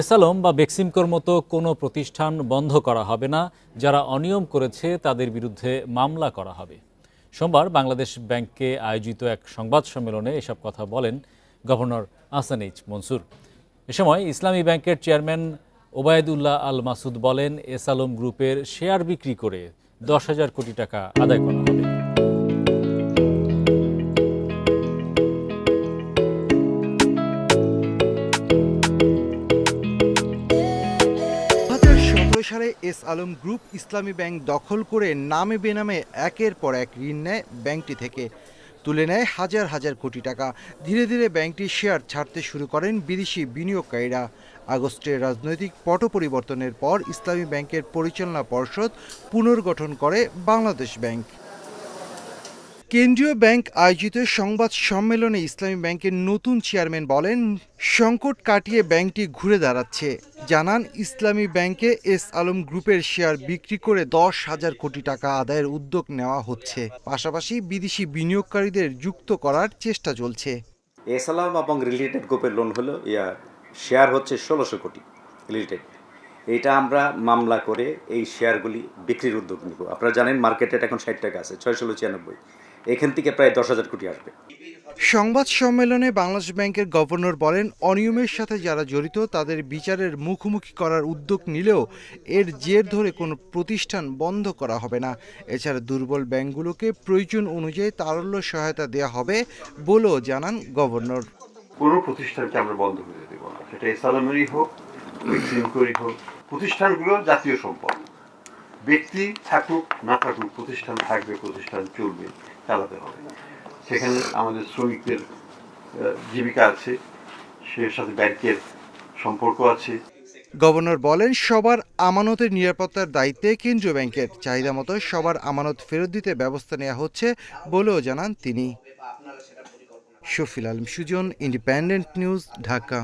এসালম বা বেক্সিমকোর মতো কোনো প্রতিষ্ঠান বন্ধ করা হবে না, যারা অনিয়ম করেছে তাদের বিরুদ্ধে মামলা করা হবে। সোমবার বাংলাদেশ ব্যাংকে আয়োজিত এক সংবাদ সম্মেলনে এসব কথা বলেন গভর্নর আহসান এইচ মনসুর। এ সময় ইসলামী ব্যাংকের চেয়ারম্যান ওবায়দুল্লাহ আল মাসুদ বলেন, এসালম গ্রুপের শেয়ার বিক্রি করে দশ হাজার কোটি টাকা আদায় করা হবে। সালে S Alam group Islami bank দখল করে নামে বেনামে একের পর এক ঋণ নেয় ব্যাংকটি থেকে। তুলে নেয় হাজার হাজার কোটি টাকা। ধীরে ধীরে ব্যাংকটির শেয়ার ছাড়তে শুরু করেন বিদেশি বিনিয়োগকারীরা। আগস্টের রাজনৈতিক পট পরিবর্তনের পর ইসলামী ব্যাংকের পরিচালনা পর্ষদ পুনর্গঠন করে বাংলাদেশ ব্যাংক। কেন্দ্রীয় ব্যাংক আয়োজিত সংবাদ সম্মেলনে ইসলামী ব্যাংকের নতুন চেয়ারম্যান বলেন, সংকট কাটিয়ে ব্যাংকটি ঘুরে দাঁড়াচ্ছে। জানান, ইসলামী ব্যাংকে এস আলম গ্রুপের শেয়ার বিক্রি করে দশ হাজার কোটি টাকা আদায়ের উদ্যোগ নেওয়া হচ্ছে। পাশাপাশি বিদেশি বিনিয়োগকারীদের যুক্ত করার চেষ্টা চলছে। এসালাম এবং রিলেটেড গ্রুপের লোন হলো, ইয়া, শেয়ার হচ্ছে ষোলোশো কোটি রিলেটেড। এটা আমরা মামলা করে এই শেয়ারগুলি বিক্রির উদ্যোগ নিব। আপনারা জানেন, মার্কেটে এখন ষাট টাকা আছে ছয় ষোলো ছিয়ানব্বই। এখান থেকে প্রায় দশ হাজার কোটি আসবে। সংবাদ সম্মেলনে বাংলাদেশ ব্যাংকের গভর্নর বলেন অনিয়মের সাথে যারা জড়িত তাদের বিচারের মুখোমুখি করার উদ্যোগ নিলেও এর জের ধরে কোনো প্রতিষ্ঠান বন্ধ করা হবে না। এছাড়া দুর্বল ব্যাংকগুলোকে প্রয়োজন অনুযায়ী তারল্য সহায়তা দেওয়া হবে বলেও জানান গভর্নর। কোনো প্রতিষ্ঠানকে আমরা বন্ধ করে দেবো না। সেটা এসালামেরই হোক হোক প্রতিষ্ঠানগুলো জাতীয় সম্পদ। ব্যক্তি থাকুক, না থাকুক, প্রতিষ্ঠান থাকবে, প্রতিষ্ঠান চলবে, চালাতে হবে। সেখানে আমাদের শ্রমিকদের জীবিকা আছে সে সাথে ব্যাংকের সম্পর্ক আছে। গভর্নর বলেন, সবার আমানতের নিরাপত্তার দায়িত্বে কেন্দ্রীয় ব্যাংকের চাহিদা মতো সবার আমানত ফেরত দিতে ব্যবস্থা নেওয়া হচ্ছে বলেও জানান তিনি। Shafil Alam Sujan independent news Dhaka.